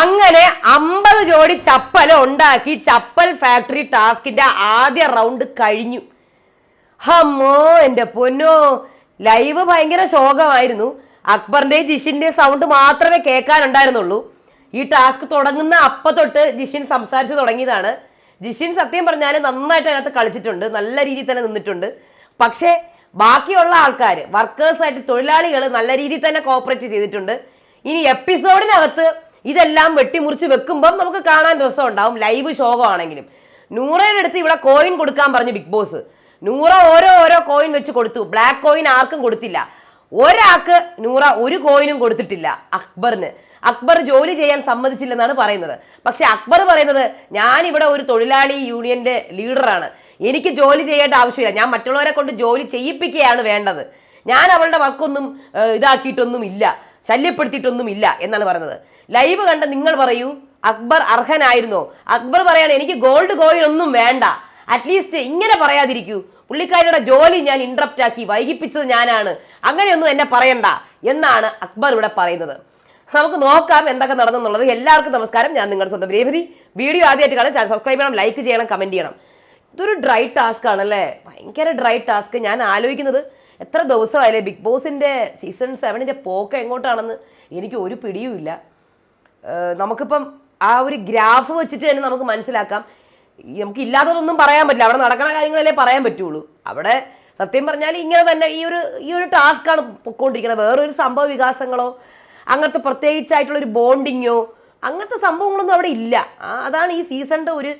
അങ്ങനെ അമ്പത് ജോഡി ചപ്പൽ ഉണ്ടാക്കി ചപ്പൽ ഫാക്ടറി ടാസ്കിന്റെ ആദ്യ റൗണ്ട് കഴിഞ്ഞു. ഹമ്മോ എന്റെ പൊന്നോ. ലൈവ് ഭയങ്കര ശോകമായിരുന്നു. അക്ബറിന്റെയും ജിഷിന്റെയും സൗണ്ട് മാത്രമേ കേൾക്കാനുണ്ടായിരുന്നുള്ളൂ. ഈ ടാസ്ക് തുടങ്ങുന്ന അപ്പ തൊട്ട് ജിഷിൻ സംസാരിച്ചു തുടങ്ങിയതാണ്. ജിഷിൻ സത്യം പറഞ്ഞാൽ നന്നായിട്ട് അതിനകത്ത് കളിച്ചിട്ടുണ്ട്. നല്ല രീതിയിൽ തന്നെ നിന്നിട്ടുണ്ട്. പക്ഷേ ബാക്കിയുള്ള ആൾക്കാർ വർക്കേഴ്സായിട്ട് തൊഴിലാളികൾ നല്ല രീതിയിൽ തന്നെ കോപ്പറേറ്റ് ചെയ്തിട്ടുണ്ട്. ഇനി എപ്പിസോഡിനകത്ത് ഇതെല്ലാം വെട്ടിമുറിച്ച് വെക്കുമ്പം നമുക്ക് കാണാൻ രസം ഉണ്ടാവും ലൈവ് ശോകമാണെങ്കിലും. നൂറയുടെ അടുത്ത് ഇവിടെ കോയിൻ കൊടുക്കാൻ പറഞ്ഞു ബിഗ് ബോസ് നൂറ ഓരോ ഓരോ കോയിൻ വെച്ച് കൊടുത്തു. ബ്ലാക്ക് കോയിൻ ആർക്കും കൊടുത്തില്ല. ഒരാൾക്ക് നൂറ ഒരു കോയിനും കൊടുത്തിട്ടില്ല അക്ബറിന്. അക്ബർ ജോലി ചെയ്യാൻ സമ്മതിച്ചില്ലെന്നാണ് പറയുന്നത്. പക്ഷെ അക്ബർ പറയുന്നത് ഞാൻ ഇവിടെ ഒരു തൊഴിലാളി യൂണിയന്റെ ലീഡറാണ്. എനിക്ക് ജോലി ചെയ്യേണ്ട ആവശ്യമില്ല. ഞാൻ മറ്റുള്ളവരെ കൊണ്ട് ജോലി ചെയ്യിപ്പിക്കുകയാണ് വേണ്ടത്. ഞാൻ അവളുടെ വർക്കൊന്നും ഇതാക്കിയിട്ടൊന്നും ഇല്ല ശല്യപ്പെടുത്തിയിട്ടൊന്നും ഇല്ല എന്നാണ് പറയുന്നത്. ലൈവ് കണ്ട നിങ്ങൾ പറയൂ അക്ബർ അർഹനായിരുന്നോ? അക്ബർ പറയാണ് എനിക്ക് ഗോൾഡ് കോയിൻ ഒന്നും വേണ്ട. അറ്റ്ലീസ്റ്റ് ഇങ്ങനെ പറയാതിരിക്കൂ. പുള്ളിക്കാരിയുടെ ജോലി ഞാൻ ഇൻട്രപ്റ്റ് ആക്കി വൈകിപ്പിച്ചത് ഞാനാണ്. അങ്ങനെയൊന്നും എന്നെ പറയണ്ട എന്നാണ് അക്ബർ ഇവിടെ പറയുന്നത്. നമുക്ക് നോക്കാം എന്തൊക്കെ നടന്നെന്നുള്ളത്. എല്ലാവർക്കും നമസ്കാരം. ഞാൻ നിങ്ങളുടെ സ്വന്തം രേവതി. വീഡിയോ ആദ്യമായിട്ട് കാണാൻ സബ്സ്ക്രൈബ് ചെയ്യണം ലൈക്ക് ചെയ്യണം കമന്റ് ചെയ്യണം. ഇതൊരു ഡ്രൈ ടാസ്ക് ആണല്ലേ? ഭയങ്കര ഡ്രൈ ടാസ്ക് ഞാൻ ആലോചിക്കുന്നത് എത്ര ദിവസമായാലേ ബിഗ് ബോസിന്റെ സീസൺ സെവനിന്റെ പോക്ക് എങ്ങോട്ടാണെന്ന്. എനിക്ക് ഒരു പിടിയുമില്ല നമുക്കിപ്പം ആ ഒരു ഗ്രാഫ് വെച്ചിട്ട് തന്നെ നമുക്ക് മനസ്സിലാക്കാം. നമുക്ക് ഇല്ലാത്തതൊന്നും പറയാൻ പറ്റില്ല. അവിടെ നടക്കുന്ന കാര്യങ്ങളല്ലേ പറയാൻ പറ്റുള്ളൂ. അവിടെ സത്യം പറഞ്ഞാൽ ഇങ്ങനെ തന്നെ ഈ ഒരു ഈ ഒരു ടാസ്ക്കാണ് പൊക്കോണ്ടിരിക്കുന്നത്. വേറൊരു സംഭവ വികാസങ്ങളോ അങ്ങനത്തെ പ്രത്യേകിച്ചായിട്ടുള്ള ഒരു ബോണ്ടിങ്ങോ അങ്ങനത്തെ സംഭവങ്ങളൊന്നും അവിടെ ഇല്ല. അതാണ് ഈ സീസണിന്റെ ഒരു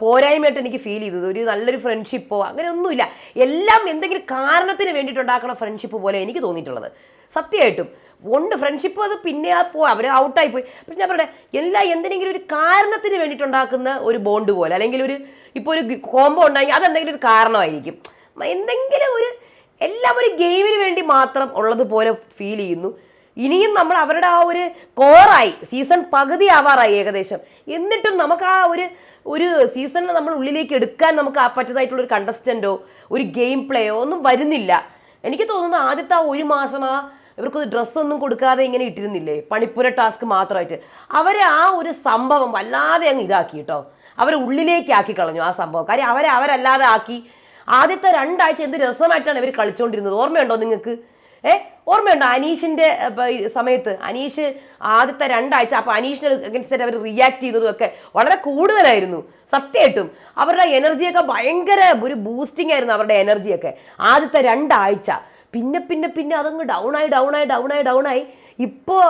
പോരായ്മയായിട്ട് എനിക്ക് ഫീൽ ചെയ്തത്. ഒരു നല്ലൊരു ഫ്രണ്ട്ഷിപ്പോ അങ്ങനെയൊന്നുമില്ല. എല്ലാം എന്തെങ്കിലും കാരണത്തിന് വേണ്ടിയിട്ടുണ്ടാക്കുന്ന ഫ്രണ്ട്ഷിപ്പ് പോലെ എനിക്ക് തോന്നിയിട്ടുള്ളത്. സത്യമായിട്ടും. ഉണ്ട് ഫ്രണ്ട്ഷിപ്പ് അത് പിന്നെ ആ പോ അവർ ഔട്ടായി പോയി. പക്ഷെ ഞാൻ പറയട്ടെ എല്ലാ എന്തെങ്കിലും ഒരു കാരണത്തിന് വേണ്ടിയിട്ടുണ്ടാക്കുന്ന ഒരു ബോണ്ട് പോലെ അല്ലെങ്കിൽ ഒരു ഇപ്പോൾ ഒരു കോംബോ ഉണ്ടായി അതെന്തെങ്കിലും ഒരു കാരണമായിരിക്കും. എന്തെങ്കിലും ഒരു എല്ലാം ഒരു ഗെയിമിന് വേണ്ടി മാത്രം ഉള്ളതുപോലെ ഫീൽ ചെയ്യുന്നു. ഇനിയും നമ്മൾ അവരുടെ ആ ഒരു കോറായി സീസൺ പകുതി ആവാറായി ഏകദേശം. എന്നിട്ടും നമുക്ക് ആ ഒരു ഒരു സീസണിൽ നമ്മൾ ഉള്ളിലേക്ക് എടുക്കാൻ നമുക്ക് ആ പറ്റതായിട്ടുള്ള ഒരു കണ്ടസ്റ്റന്റോ ഒരു ഗെയിം പ്ലേയോ ഒന്നും വരുന്നില്ല. എനിക്ക് തോന്നുന്നു ആദ്യത്തെ ആ ഒരു മാസം ആ ഇവർക്ക് ഡ്രസ്സൊന്നും കൊടുക്കാതെ ഇങ്ങനെ ഇട്ടിരുന്നില്ലേ? പണിപ്പുര ടാസ്ക് മാത്രമായിട്ട്. അവരെ ആ ഒരു സംഭവം വല്ലാതെ അങ്ങ് ഇതാക്കി കേട്ടോ അവരെ ഉള്ളിലേക്ക് ആക്കി കളഞ്ഞു ആ സംഭവം. കാര്യം അവരെ അവരല്ലാതെ ആക്കി. ആദ്യത്തെ രണ്ടാഴ്ച എന്ത് രസമായിട്ടാണ് ഇവർ കളിച്ചുകൊണ്ടിരുന്നത് ഓർമ്മയുണ്ടോ നിങ്ങൾക്ക്? ഏ ഓർമ്മയുണ്ടോ അനീഷിന്റെ സമയത്ത്? അനീഷ് ആദ്യത്തെ രണ്ടാഴ്ച അപ്പോൾ അനീഷിന് അഗൻസ്റ്റ് അവർ റിയാക്ട് ചെയ്തതും ഒക്കെ വളരെ കൂടുതലായിരുന്നു. സത്യമായിട്ടും. അവരുടെ എനർജിയൊക്കെ ഭയങ്കര ഒരു ബൂസ്റ്റിംഗ് ആയിരുന്നു അവരുടെ എനർജിയൊക്കെ. ആദ്യത്തെ രണ്ടാഴ്ച. പിന്നെ പിന്നെ പിന്നെ അതങ്ങ് ഡൗൺ ആയി ഡൗൺ ആയി ഇപ്പോൾ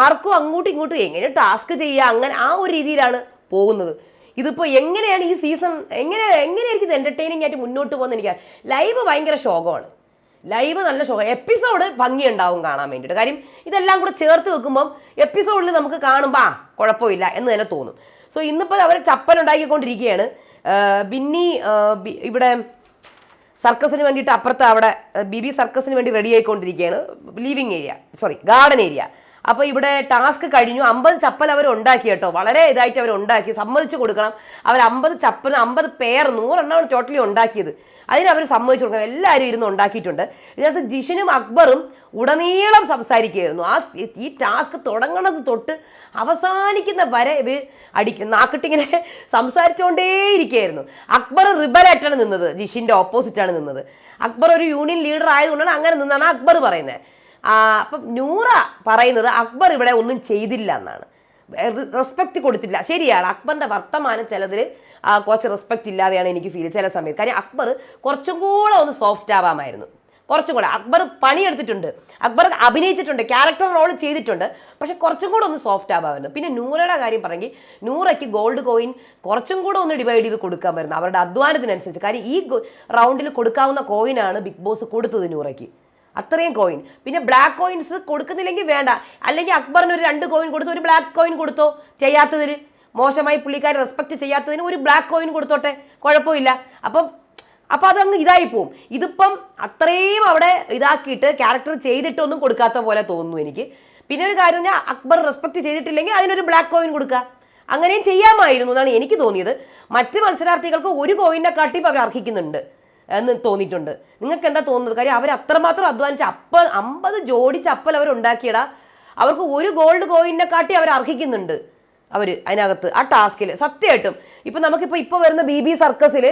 ആർക്കും അങ്ങോട്ടും ഇങ്ങോട്ടും എങ്ങനെ ടാസ്ക് ചെയ്യുക അങ്ങനെ ആ ഒരു രീതിയിലാണ് പോകുന്നത്. ഇതിപ്പോൾ എങ്ങനെയാണ് ഈ സീസൺ എങ്ങനെ എങ്ങനെയായിരിക്കും ഇത് എന്റർടൈനിങ് ആയിട്ട് മുന്നോട്ട് പോകുന്നത് എനിക്ക് ലൈവ് ഭയങ്കര ശോകമാണ്. ലൈവ് നല്ല ഷോ എപ്പിസോഡ് ഭംഗിയുണ്ടാവും കാണാൻ വേണ്ടിയിട്ട്. കാര്യം ഇതെല്ലാം കൂടെ ചേർത്ത് വെക്കുമ്പം എപ്പിസോഡിൽ നമുക്ക് കാണുമ്പോൾ കുഴപ്പമില്ല എന്ന് തന്നെ തോന്നും. സോ ഇന്നിപ്പോൾ അവർ ചപ്പൽ ഉണ്ടാക്കിക്കൊണ്ടിരിക്കുകയാണ് ബിന്നി ഇവിടെ സർക്കസിന് വേണ്ടിയിട്ട് അപ്പുറത്ത് അവിടെ ബി ബി സർക്കസിന് വേണ്ടി റെഡി ആയിക്കൊണ്ടിരിക്കുകയാണ്. Living area sorry garden area അപ്പോൾ ഇവിടെ ടാസ്ക് കഴിഞ്ഞു. അമ്പത് ചപ്പൽ അവർ ഉണ്ടാക്കി കേട്ടോ. വളരെ ഇതായിട്ട് അവർ ഉണ്ടാക്കി. സമ്മതിച്ചു കൊടുക്കണം. അവർ അമ്പത് ചപ്പൽ അമ്പത് പേർ നൂറെണ്ണമാണ് ടോട്ടലി ഉണ്ടാക്കിയത്. അതിന് അവർ സമ്മതിച്ചു കൊടുക്കണം എല്ലാവരും ഇരുന്ന് ഉണ്ടാക്കിയിട്ടുണ്ട്. ഇതിനകത്ത് ജിഷിനും അക്ബറും ഉടനീളം സംസാരിക്കുകയായിരുന്നു. ആ ഈ ടാസ്ക് തുടങ്ങണത് തൊട്ട് അവസാനിക്കുന്ന വരെ ഇവർ അടിക്കും നാക്കിട്ടിങ്ങനെ സംസാരിച്ചുകൊണ്ടേയിരിക്കുകയായിരുന്നു. അക്ബർ റിബലായിട്ടാണ് നിന്നത് ജിഷിന്റെ ഓപ്പോസിറ്റാണ് നിന്നത്. അക്ബർ ഒരു യൂണിയൻ ലീഡർ ആയതുകൊണ്ടാണ് അങ്ങനെ നിന്നാണ് അക്ബർ പറയുന്നത്. അപ്പം നൂറ പറയുന്നത് അക്ബർ ഇവിടെ ഒന്നും ചെയ്തില്ല എന്നാണ്. റെസ്പെക്റ്റ് കൊടുത്തില്ല ശരിയാണ് അക്ബറിന്റെ വർത്തമാനം ചിലതിൽ കുറച്ച് റെസ്പെക്റ്റ് ഇല്ലാതെയാണ് എനിക്ക് ഫീൽ ചില സമയത്ത്. കാര്യം അക്ബർ കുറച്ചും കൂടെ ഒന്ന് സോഫ്റ്റ് ആവാമായിരുന്നു. കുറച്ചും കൂടെ. അക്ബർ പണിയെടുത്തിട്ടുണ്ട്. അക്ബർ അഭിനയിച്ചിട്ടുണ്ട്. ക്യാരക്ടർ റോൾ ചെയ്തിട്ടുണ്ട്. പക്ഷെ കുറച്ചും കൂടെ ഒന്ന് സോഫ്റ്റ് ആവാമായിരുന്നു. പിന്നെ നൂറയുടെ കാര്യം പറഞ്ഞെങ്കിൽ നൂറയ്ക്ക് ഗോൾഡ് കോയിൻ കുറച്ചും കൂടെ ഒന്ന് ഡിവൈഡ് ചെയ്ത് കൊടുക്കാൻ വരുന്നത് അവരുടെ അധ്വാനത്തിനനുസരിച്ച്. കാര്യം ഈ റൗണ്ടിൽ കൊടുക്കാവുന്ന കോയിനാണ് ബിഗ് ബോസ് കൊടുത്തത് നൂറയ്ക്ക്. അത്രയും കോയിൻ പിന്നെ ബ്ലാക്ക് കോയിൻസ് കൊടുക്കുന്നില്ലെങ്കിൽ വേണ്ട. അല്ലെങ്കിൽ അക്ബറിന് ഒരു രണ്ട് കോയിൻ കൊടുത്തു ഒരു ബ്ലാക്ക് കോയിൻ കൊടുത്തോ? ചെയ്യാത്തതിന് മോശമായി പുള്ളിക്കാരെ റെസ്പെക്ട് ചെയ്യാത്തതിന് ഒരു ബ്ലാക്ക് കോയിൻ കൊടുത്തോട്ടെ? കുഴപ്പമില്ല. അപ്പം അപ്പം അതങ്ങ് ഇതായി പോവും. ഇതിപ്പം അത്രയും അവിടെ ഇതാക്കിയിട്ട് ക്യാരക്ടർ ചെയ്തിട്ടൊന്നും കൊടുക്കാത്ത പോലെ തോന്നുന്നു എനിക്ക്. പിന്നെ ഒരു കാര്യം പറഞ്ഞാൽ അക്ബർ റെസ്പെക്ട് ചെയ്തിട്ടില്ലെങ്കിൽ അതിനൊരു ബ്ലാക്ക് കോയിൻ കൊടുക്കുക. അങ്ങനെയും ചെയ്യാമായിരുന്നു എന്നാണ് എനിക്ക് തോന്നിയത്. മറ്റ് മത്സരാർത്ഥികൾക്ക് ഒരു കോയിനെ കാട്ടിയും അവർ അർഹിക്കുന്നുണ്ട് എന്ന് തോന്നിയിട്ടുണ്ട്. നിങ്ങൾക്ക് എന്താ തോന്നുന്നത്? കാര്യം അവർ അത്രമാത്രം അധ്വാനിച്ച് അപ്പ അമ്പത് ജോഡി ചപ്പൽ അവർ ഉണ്ടാക്കിയടാ. അവർക്ക് ഒരു ഗോൾഡ് കോയിനെ കാട്ടി അവർ അർഹിക്കുന്നുണ്ട്. അവർ അതിനകത്ത് ആ ടാസ്കിൽ സത്യമായിട്ടും. ഇപ്പം നമുക്കിപ്പോൾ ഇപ്പോൾ വരുന്ന ബി ബി സർക്കസിൽ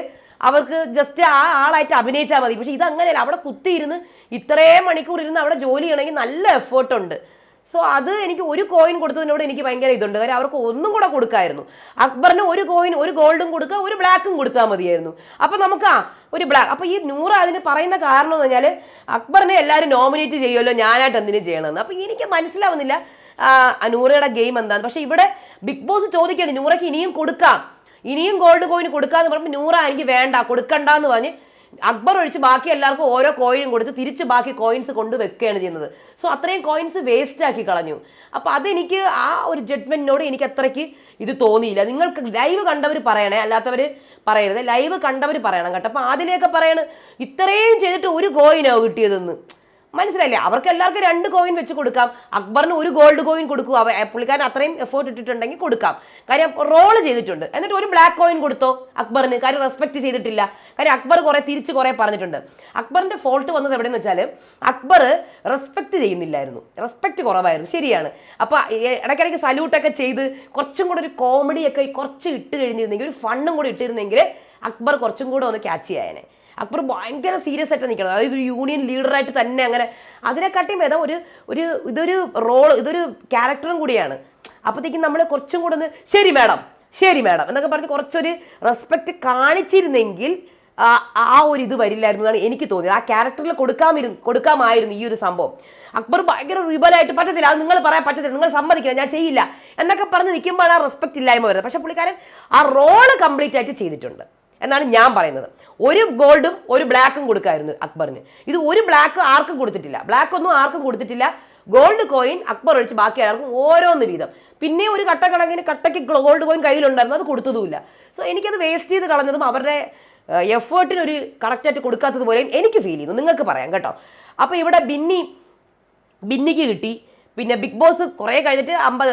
അവർക്ക് ജസ്റ്റ് ആ ആളായിട്ട് അഭിനയിച്ചാൽ മതി. പക്ഷെ ഇതങ്ങനെയല്ല. അവിടെ കുത്തിയിരുന്ന് ഇത്രയും മണിക്കൂർ ഇരുന്ന് അവിടെ ജോലി ചെയ്യണമെങ്കിൽ നല്ല എഫേർട്ട് ഉണ്ട് സോ അത് എനിക്ക് ഒരു കോയിൻ കൊടുത്തതിനോട് എനിക്ക് ഭയങ്കര ഇതുണ്ട്. കാര്യം അവർക്ക് ഒന്നും കൂടെ കൊടുക്കായിരുന്നു. അക്ബറിന് ഒരു കോയിൻ ഒരു ഗോൾഡും കൊടുക്കുക ഒരു ബ്ലാക്കും കൊടുത്താൽ മതിയായിരുന്നു. അപ്പം നമുക്ക് ആ ഒരു ബ്ലാക്ക് അപ്പം ഈ നൂറ് അതിന് പറയുന്ന കാരണം എന്ന് പറഞ്ഞാൽ അക്ബറിനെ എല്ലാവരും നോമിനേറ്റ് ചെയ്യുമല്ലോ ഞാനായിട്ട് എന്തിനു ചെയ്യണമെന്ന്. അപ്പം എനിക്ക് മനസ്സിലാവുന്നില്ല നൂറയുടെ ഗെയിം എന്താണ് പക്ഷേ ഇവിടെ ബിഗ് ബോസ് ചോദിക്കണം നൂറയ്ക്ക് ഇനിയും കൊടുക്കാം. ഇനിയും ഗോൾഡ് കോയിൻ കൊടുക്കാന്ന് പറഞ്ഞപ്പോൾ നൂറ എനിക്ക് വേണ്ട കൊടുക്കണ്ട എന്ന് പറഞ്ഞ് അക്ബർ ഒഴിച്ച് ബാക്കി എല്ലാവർക്കും ഓരോ കോയിനും കൊടുത്ത് തിരിച്ച് ബാക്കി കോയിൻസ് കൊണ്ട് വെക്കുകയാണ് ചെയ്യുന്നത്. സോ അത്രയും കോയിൻസ് വേസ്റ്റ് ആക്കി കളഞ്ഞു. അപ്പോൾ അതെനിക്ക് ആ ഒരു ജഡ്ജ്മെന്റിനോട് എനിക്ക് അത്രയ്ക്ക് ഇത് തോന്നിയില്ല. നിങ്ങൾക്ക് ലൈവ് കണ്ടവർ പറയണേ അല്ലാത്തവർ പറയരുത്. ലൈവ് കണ്ടവർ പറയണം കേട്ടോ. അപ്പോൾ അതിലേക്ക് പറയണ് ഇത്രയും ചെയ്തിട്ട് ഒരു കോയിനോ കിട്ടിയതെന്ന്. മനസ്സിലായില്ലേ? അവർക്ക് എല്ലാവർക്കും രണ്ട് കോയിൻ വെച്ച് കൊടുക്കാം. അക്ബറിന് ഒരു ഗോൾഡ് കോയിൻ കൊടുക്കുക. പുള്ളിക്കാരൻ അത്രയും എഫേർട്ട് ഇട്ടിട്ടുണ്ടെങ്കിൽ കൊടുക്കാം. കാര്യം റോൾ ചെയ്തിട്ടുണ്ട്. എന്നിട്ട് ഒരു ബ്ലാക്ക് കോയിൻ കൊടുത്തോ അക്ബറിന്? കാര്യം റെസ്പെക്ട് ചെയ്തിട്ടില്ല. കാര്യം അക്ബർ കുറെ തിരിച്ച് കുറെ പറഞ്ഞിട്ടുണ്ട്. അക്ബറിന്റെ ഫോൾട്ട് വന്നത് എവിടെയെന്ന് വെച്ചാൽ അക്ബർ റെസ്പെക്ട് ചെയ്യുന്നില്ലായിരുന്നു. റെസ്പെക്ട് കുറവായിരുന്നു. ശരിയാണ്. അപ്പൊ എ- ഇടയ്ക്കിടയ്ക്ക് സല്യൂട്ടൊക്കെ ചെയ്ത് കുറച്ചും കൂടെ ഒരു കോമഡിയൊക്കെ കുറച്ച് ഇട്ട് കഴിഞ്ഞിരുന്നെങ്കിൽ ഒരു ഫണ്ണും കൂടെ ഇട്ടിരുന്നെങ്കിൽ അക്ബർ കുറച്ചും കൂടെ ഒന്ന് ക്യാച്ച് ചെയ്യാനെ അക്ബർ ഭയങ്കര സീരിയസ് ആയിട്ട് നിൽക്കണം അതായത് ഒരു യൂണിയൻ ലീഡറായിട്ട് തന്നെ അങ്ങനെ അതിനെക്കാട്ടിയും ഏതാ ഒരു ഒരു ഇതൊരു റോൾ ഇതൊരു ക്യാരക്ടറും കൂടിയാണ്. അപ്പോഴത്തേക്കും നമ്മൾ കുറച്ചും കൂടെ ഒന്ന് ശരി മാഡം ശരി മാഡം എന്നൊക്കെ പറഞ്ഞ് കുറച്ചൊരു റെസ്പെക്റ്റ് കാണിച്ചിരുന്നെങ്കിൽ ആ ഒരു ഇത് വരില്ലായിരുന്നു എന്നാണ് എനിക്ക് തോന്നിയത്. ആ ക്യാരക്ടറിൽ കൊടുക്കാമിരുന്നു കൊടുക്കാമായിരുന്നു ഈ ഒരു സംഭവം. അക്ബർ ഭയങ്കര റിബലായിട്ട് പറ്റത്തില്ല. അത് നിങ്ങൾ പറയാൻ പറ്റത്തില്ല. നിങ്ങൾ സമ്മതിക്കില്ല ഞാൻ ചെയ്യില്ല. എന്നൊക്കെ പറഞ്ഞ് നിൽക്കുമ്പോഴാണ് ആ റെസ്പെക്റ്റ് ഇല്ലായ്മ വരുന്നത്. പക്ഷെ പുള്ളിക്കാരൻ ആ റോൾ കംപ്ലീറ്റ് ആയിട്ട് ചെയ്തിട്ടുണ്ട്. എന്നാണ് ഞാൻ പറയുന്നത്. ഒരു ഗോൾഡും ഒരു ബ്ലാക്കും കൊടുക്കായിരുന്നു അക്ബറിന്. ഇത് ഒരു ബ്ലാക്ക് ആർക്കും കൊടുത്തിട്ടില്ല. ബ്ലാക്ക് ഒന്നും ആർക്കും കൊടുത്തിട്ടില്ല. ഗോൾഡ് കോയിൻ അക്ബർ ഒഴിച്ച് ബാക്കി എല്ലാവർക്കും ഓരോന്ന് വീതം. പിന്നെ ഒരു കട്ട കണക്കിന് കട്ടയ്ക്ക് ഗോൾഡ് കോയിൻ കയ്യിലുണ്ടായിരുന്നു അത് കൊടുത്തതുമില്ല. സോ എനിക്കത് വേസ്റ്റ് ചെയ്ത് കളഞ്ഞതും അവരുടെ എഫേർട്ടിനൊരു കറക്റ്റായിട്ട് കൊടുക്കാത്തത് പോലെയും എനിക്ക് ഫീൽ ചെയ്യുന്നു. നിങ്ങൾക്ക് പറയാം കേട്ടോ. അപ്പോൾ ഇവിടെ ബിന്നി ബിന്നിക്ക് കിട്ടി. പിന്നെ ബിഗ് ബോസ് കുറേ കഴിഞ്ഞിട്ട് അമ്പത്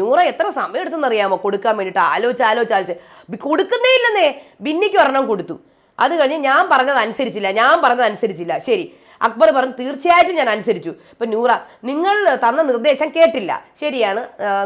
നൂറ എത്ര സമയം എടുത്തെന്ന് അറിയാമോ? കൊടുക്കാൻ വേണ്ടിയിട്ട് ആലോചിച്ച് ആലോചിച്ച് ആലോചിച്ച്. കൊടുക്കുന്നേ ഇല്ലെന്നേ. ബിന്നിക്ക് ഒരെണ്ണം കൊടുത്തു. അത് കഴിഞ്ഞ് ഞാൻ പറഞ്ഞത് അനുസരിച്ചില്ല ഞാൻ പറഞ്ഞത് അനുസരിച്ചില്ല ശരി. അക്ബർ പറഞ്ഞു തീർച്ചയായിട്ടും ഞാൻ അനുസരിച്ചു. ഇപ്പം നൂറ നിങ്ങൾ തന്ന നിർദ്ദേശം കേട്ടില്ല. ശരിയാണ്.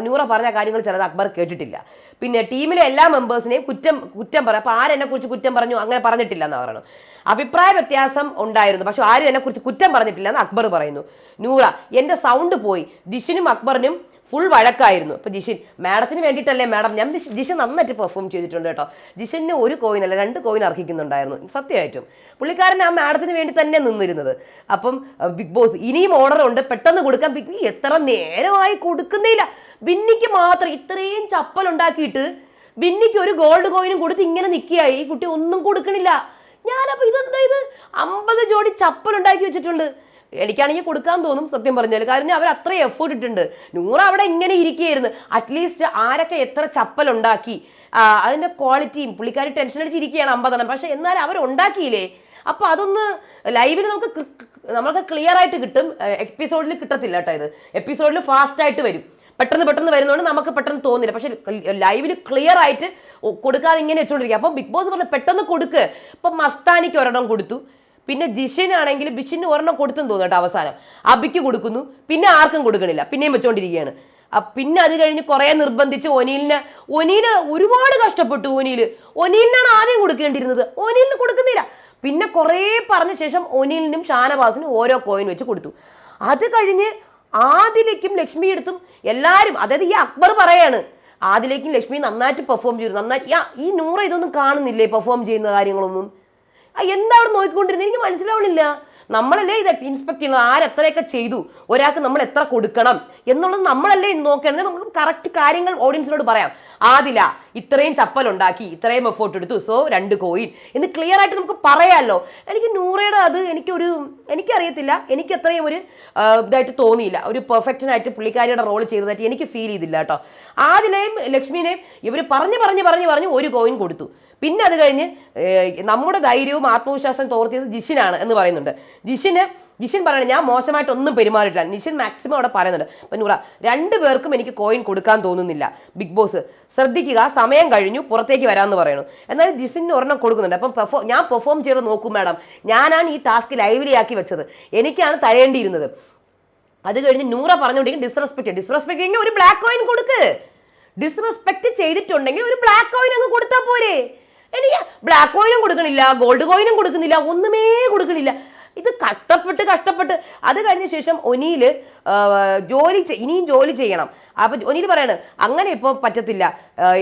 നൂറ പറഞ്ഞ കാര്യങ്ങൾ ചിലത് അക്ബർ കേട്ടിട്ടില്ല. പിന്നെ ടീമിലെ എല്ലാ മെമ്പേഴ്സിനെയും കുറ്റം കുറ്റം പറയാം അപ്പോൾ ആരെന്നെ കുറിച്ച് കുറ്റം പറഞ്ഞു അങ്ങനെ പറഞ്ഞിട്ടില്ല എന്ന് പറയണം അഭിപ്രായ വ്യത്യാസം ഉണ്ടായിരുന്നു പക്ഷെ ആരും എന്നെ കുറിച്ച് കുറ്റം പറഞ്ഞിട്ടില്ല എന്ന് അക്ബർ പറയുന്നു. നൂറ എന്റെ സൗണ്ട് പോയി. ദിഷിനും അക്ബറിനും ഫുൾ വഴക്കായിരുന്നു. അപ്പൊ ജിഷിൻ മാഡത്തിന് വേണ്ടിയിട്ടല്ലേ മാഡം ഞാൻ ജിഷ്- ജിഷൻ നന്നായിട്ട് പെർഫോം ചെയ്തിട്ടുണ്ട് കേട്ടോ. ജിഷന് ഒരു കോയിൻ അല്ല രണ്ട് കോയിൻ അർഹിക്കുന്നുണ്ടായിരുന്നു സത്യമായിട്ടും. പുള്ളിക്കാരൻ ആ മാഡത്തിന് വേണ്ടി തന്നെ നിന്നിരുന്നത്. അപ്പം ബിഗ് ബോസ് ഇനിയും ഓർഡർ ഉണ്ട് പെട്ടെന്ന് കൊടുക്കാൻ ബിഗ് എത്ര നേരമായി കൊടുക്കുന്നില്ല. ബിന്നിക്ക് മാത്രം ഇത്രയും ചപ്പൽ ഉണ്ടാക്കിയിട്ട് ബിന്നിക്ക് ഒരു ഗോൾഡ് കോയിനും കൊടുത്ത് ഇങ്ങനെ നിൽക്കുകയായി ഈ കുട്ടി ഒന്നും കൊടുക്കണില്ല. ഞാനപ്പോ ഇതെന്താ ഇത്? അമ്പത് ജോഡി ചപ്പൽ ഉണ്ടാക്കി വെച്ചിട്ടുണ്ട്. എനിക്കാണെങ്കിൽ കൊടുക്കാൻ തോന്നും സത്യം പറഞ്ഞാൽ കാരണം അവർ അത്ര എഫേർട്ട് ഇട്ടിട്ടുണ്ട്. നൂറ് അവിടെ ഇങ്ങനെ ഇരിക്കുകയായിരുന്നു. അറ്റ്ലീസ്റ്റ് ആരൊക്കെ എത്ര ചപ്പലുണ്ടാക്കി? ആ, അതിന്റെ ക്വാളിറ്റിയും പുള്ളിക്കാരി ടെൻഷൻ അടിച്ചിരിക്കുകയാണ് അമ്പതെണ്ണം. പക്ഷേ എന്നാൽ അവർ ഉണ്ടാക്കിയില്ലേ? അപ്പൊ അതൊന്ന് ലൈവിൽ നമുക്ക് നമുക്ക് ക്ലിയർ ആയിട്ട് കിട്ടും. എപ്പിസോഡിൽ കിട്ടത്തില്ല കേട്ടോ ഇത്. എപ്പിസോഡിൽ ഫാസ്റ്റ് ആയിട്ട് വരും. പെട്ടെന്ന് പെട്ടെന്ന് വരുന്നതുകൊണ്ട് നമുക്ക് പെട്ടെന്ന് തോന്നില്ല. പക്ഷെ ലൈവിൽ ക്ലിയർ ആയിട്ട് കൊടുക്കാതെ ഇങ്ങനെ വെച്ചോണ്ടിരിക്കുക. അപ്പം ബിഗ് ബോസ് പറഞ്ഞു പെട്ടെന്ന് കൊടുക്ക്. ഇപ്പം മസ്താനിക്ക് ഒരെണ്ണം കൊടുത്തു. പിന്നെ ജിഷിനാണെങ്കിൽ ബിഷിന് ഒരെണ്ണം കൊടുത്തെന്ന് തോന്നുന്നു അവസാനം. അബിക്ക് കൊടുക്കുന്നു പിന്നെ ആർക്കും കൊടുക്കണില്ല. പിന്നെയും വെച്ചോണ്ടിരിക്കുകയാണ്. പിന്നെ അത് കഴിഞ്ഞ് കുറെ നിർബന്ധിച്ച് ഒനീലിനെ ഒനീൽ ഒരുപാട് കഷ്ടപ്പെട്ടു ഒനീൽ. ഒനീലിനാണ് ആദ്യം കൊടുക്കേണ്ടിയിരുന്നത്. ഒനീലിന് കൊടുക്കുന്നില്ല. പിന്നെ കുറേ പറഞ്ഞ ശേഷം ഒനീലിനും ഷാനവാസിനും ഓരോ കോയിൻ വെച്ച് കൊടുത്തു. അത് കഴിഞ്ഞ് ആദിലേക്കും ലക്ഷ്മി എടുത്തും എല്ലാവരും അതായത് ഈ അക്ബർ പറയാണ് ആദിലേക്കും ലക്ഷ്മി നന്നായിട്ട് പെർഫോം ചെയ്തു. നന്നായിട്ട് ഈ നൂറ ഇതൊന്നും കാണുന്നില്ലേ പെർഫോം ചെയ്യുന്ന കാര്യങ്ങളൊന്നും? എന്താ അവിടെ നോക്കിക്കൊണ്ടിരുന്നത് എനിക്ക് മനസ്സിലാവണില്ല. നമ്മളല്ലേ ഇത് ഇൻസ്പെക്ട് ചെയ്യണം ആരെത്രയൊക്കെ ചെയ്തു? ഒരാൾക്ക് നമ്മൾ എത്ര കൊടുക്കണം? എന്നുള്ളത് നമ്മളല്ലേ നോക്കേണ്ടത്. നമുക്ക് കറക്റ്റ് കാര്യങ്ങൾ ഓഡിയൻസിനോട് പറയാം. ആദില ഇത്രയും ചപ്പൽ ഉണ്ടാക്കി ഇത്രയും എഫോർട്ട് എടുത്തു. സോ രണ്ട് കോയിൻ. എന്ന് ക്ലിയർ ആയിട്ട് നമുക്ക് പറയാമല്ലോ എനിക്ക് നൂറയുടെ അത് എനിക്കൊരു എനിക്കറിയത്തില്ല. എനിക്ക് അത്രയും ഒരു ഇതായിട്ട് തോന്നിയില്ല. ഒരു പെർഫെക്ഷനായിട്ട് പുള്ളിക്കാരിയുടെ റോൾ ചെയ്തതായിട്ട് എനിക്ക് ഫീൽ ചെയ്തില്ല കേട്ടോ. ആദിലയും ലക്ഷ്മിനെയും ഇവർ പറഞ്ഞ് പറഞ്ഞ് പറഞ്ഞ് പറഞ്ഞ് ഒരു കോയിൻ കൊടുത്തു. പിന്നെ അത് കഴിഞ്ഞ് നമ്മുടെ ധൈര്യവും ആത്മവിശ്വാസവും തോർത്തിയത് ജിഷിനാണ് എന്ന് പറയുന്നുണ്ട്. ജിഷിന് ജിഷിൻ പറയണത് ഞാൻ മോശമായിട്ടൊന്നും പെരുമാറിയിട്ടില്ല. നിഷിൻ മാക്സിമം അവിടെ പറയുന്നുണ്ട്. അപ്പം നൂറ രണ്ട് പേർക്കും എനിക്ക് കോയിൻ കൊടുക്കാൻ തോന്നുന്നില്ല. ബിഗ് ബോസ് ശ്രദ്ധിക്കുക സമയം കഴിഞ്ഞു പുറത്തേക്ക് വരാമെന്ന് പറയുന്നു. എന്നാൽ ജിസിന് ഒരെണ്ണം കൊടുക്കുന്നുണ്ട്. അപ്പം പെർഫോം ഞാൻ പെർഫോം ചെയ്ത് നോക്കും മാഡം ഞാനാണ് ഈ ടാസ്ക് ലൈവ്ലി ആക്കി വെച്ചത്. എനിക്കാണ് തരേണ്ടിയിരുന്നത്. അത് കഴിഞ്ഞ് നൂറ പറഞ്ഞുകൊണ്ടെങ്കിൽ ഡിസ്റെസ്പെക്ട് ഡിസ്റെസ്പെക്ട് ഒരു ബ്ലാക്ക് കോയിൻ കൊടുക്ക്. ഡിസ്റെസ്പെക്ട് ചെയ്തിട്ടുണ്ടെങ്കിൽ ഒരു ബ്ലാക്ക് കോയിൻ അങ്ങ് കൊടുത്താൽ പോരെ. എനിക്ക് ബ്ലാക്ക് കോയിനും കൊടുക്കണില്ല ഗോൾഡ് കോയിനും കൊടുക്കുന്നില്ല ഒന്നുമേ കൊടുക്കണില്ല. ഇത് കഷ്ടപ്പെട്ട് കഷ്ടപ്പെട്ട്. അത് കഴിഞ്ഞ ശേഷം ഒനിയിൽ ജോലി ഇനിയും ജോലി ചെയ്യണം. അപ്പൊ ഒനിൽ പറയാണ് അങ്ങനെ ഇപ്പോൾ പറ്റത്തില്ല.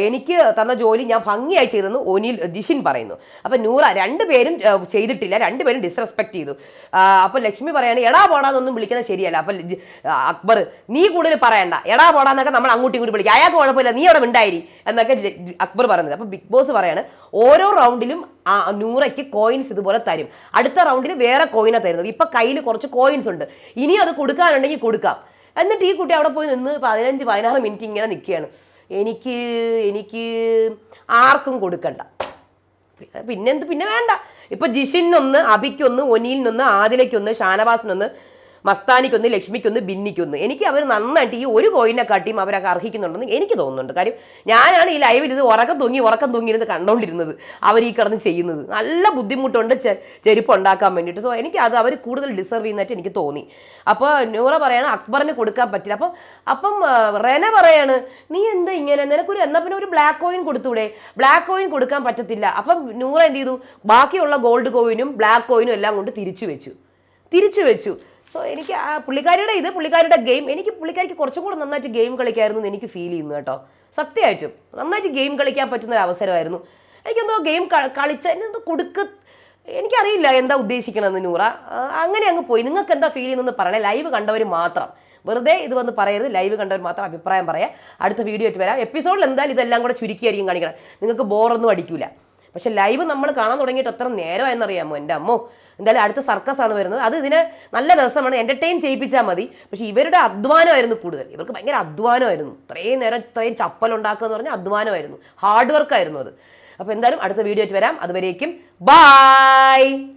എനിക്ക് തന്ന ജോലി ഞാൻ ഭംഗിയായി ചെയ്തെന്ന് ഒനിൽ ജിഷിൻ പറയുന്നു. അപ്പൊ നൂറ രണ്ടുപേരും പേരും ചെയ്തിട്ടില്ല. രണ്ടുപേരും ഡിസ്റെസ്പെക്ട് ചെയ്തു. അപ്പം ലക്ഷ്മി പറയാണ് എടാ പോടാന്നൊന്നും വിളിക്കുന്നത് ശരിയല്ല. അപ്പൊ അക്ബർ നീ കൂടുതൽ പറയണ്ട. എടാ പോടാന്നൊക്കെ നമ്മൾ അങ്ങോട്ടും ഇങ്ങോട്ട് വിളിക്കുക അയാൾക്ക് കുഴപ്പമില്ല. നീ അവിടെ ഉണ്ടായിരി എന്നൊക്കെ അക്ബർ പറയുന്നത്. അപ്പൊ ബിഗ് ബോസ് പറയാണ് ഓരോ റൗണ്ടിലും നൂറയ്ക്ക് കോയിൻസ് ഇതുപോലെ തരും. അടുത്ത റൗണ്ടിൽ വേറെ കോയിനാണ് തരുന്നത്. ഇപ്പൊ കയ്യിൽ കുറച്ച് കോയിൻസ് ഉണ്ട്. ഇനി അത് കൊടുക്കാനുണ്ടെങ്കിൽ കൊടുക്കാം. എന്നിട്ട് ഈ കുട്ടി അവിടെ പോയി നിന്ന് പതിനഞ്ച് പതിനാറ് മിനിറ്റ് ഇങ്ങനെ നിൽക്കുകയാണ് എനിക്ക് എനിക്ക് ആർക്കും കൊടുക്കണ്ട. പിന്നെ എന്ത്? പിന്നെ വേണ്ട. ഇപ്പൊ ജിഷിനൊന്ന് അഭിക്കൊന്ന് നിന്ന് ആദിലയ്ക്കൊന്ന് ഷാനവാസിനൊന്ന് മസ്താനിക്കൊന്ന് ലക്ഷ്മിക്കൊന്ന് ബിന്നിക്കൊന്ന് എനിക്ക് അവർ നന്നായിട്ട് ഈ ഒരു കോയിനെ കാട്ടിയും അവരൊക്കെ അർഹിക്കുന്നുണ്ടെന്ന് എനിക്ക് തോന്നുന്നുണ്ട്. കാര്യം ഞാനാണ് ഈ ലൈവിൽ ഇത് ഉറക്കം തൂങ്ങി ഉറക്കം തൂങ്ങിയിരുന്ന് കണ്ടോണ്ടിരുന്നത് അവർ ഈ കിടന്ന് ചെയ്യുന്നത്. നല്ല ബുദ്ധിമുട്ടുണ്ട് ചെരുപ്പ് ഉണ്ടാക്കാൻ വേണ്ടിയിട്ട്. സോ എനിക്ക് അത് അവർ കൂടുതൽ ഡിസർവ് ചെയ്യുന്നതായിട്ട് എനിക്ക് തോന്നി. അപ്പോൾ നൂറ പറയാണ് അക്ബറിന് കൊടുക്കാൻ പറ്റില്ല. അപ്പം അപ്പം റെന പറയാണ് നീ എന്താ ഇങ്ങനെ? നിനക്കൊരു എന്നാ പിന്നെ ഒരു ബ്ലാക്ക് കോയിൻ കൊടുത്തൂടെ? ബ്ലാക്ക് കോയിൻ കൊടുക്കാൻ പറ്റത്തില്ല. അപ്പം നൂറ എന്ത് ചെയ്തു? ബാക്കിയുള്ള ഗോൾഡ് കോയിനും ബ്ലാക്ക് കോയിനും എല്ലാം കൊണ്ട് തിരിച്ചു വെച്ചു. തിരിച്ചു വെച്ചു. സോ എനിക്ക് ആ പുള്ളിക്കാരിയുടെ ഇത് പുള്ളിക്കാരിയുടെ ഗെയിം എനിക്ക് പുള്ളിക്കാരിക്ക് കുറച്ചും കൂടെ നന്നായിട്ട് ഗെയിം കളിക്കായിരുന്നു എന്ന് എനിക്ക് ഫീൽ ചെയ്യുന്നു കേട്ടോ. സത്യമായിട്ടും. നന്നായിട്ട് ഗെയിം കളിക്കാൻ പറ്റുന്ന ഒരു അവസരമായിരുന്നു. എനിക്കെന്തോ ഗെയിം കളിച്ച എന്തോ കൊടുക്ക എനിക്കറിയില്ല എന്താ ഉദ്ദേശിക്കണമെന്ന് നൂറ. അങ്ങനെ അങ്ങ് പോയി. നിങ്ങൾക്ക് എന്താ ഫീൽ ചെയ്യുന്നതെന്ന് പറയണേ. ലൈവ് കണ്ടവർ മാത്രം. വെറുതെ ഇത് വന്ന് പറയരുത്. ലൈവ് കണ്ടവർ മാത്രം അഭിപ്രായം പറയാം. അടുത്ത വീഡിയോ ആയിട്ട് വരാം. എപ്പിസോഡിൽ എന്തായാലും ഇതെല്ലാം കൂടെ ചുരുക്കിയായിരിക്കും കാണിക്കണം. നിങ്ങൾക്ക് ബോറൊന്നും അടിക്കില്ല പക്ഷെ ലൈവ് നമ്മൾ കാണാൻ തുടങ്ങിയിട്ട് എത്ര നേരമായെന്നറിയാമോ എന്റെ അമ്മോ? എന്തായാലും അടുത്ത സർക്കസ് ആണ് വരുന്നത്. അത് ഇതിനെ നല്ല രസമാണ്. എന്റർടൈൻ ചെയ്യിപ്പിച്ചാൽ മതി. പക്ഷെ ഇവരുടെ അധ്വാനമായിരുന്നു കൂടുതൽ. ഇവർക്ക് ഭയങ്കര അധ്വാനമായിരുന്നു. ഇത്രയും നേരം ഇത്രയും ചപ്പൽ ഉണ്ടാക്കുക എന്ന് പറഞ്ഞാൽ അധ്വാനമായിരുന്നു. ഹാർഡ് വർക്കായിരുന്നു അത്. അപ്പോൾ എന്തായാലും അടുത്ത വീഡിയോ ആയിട്ട് വരാം. അതുവരേക്കും ബായ്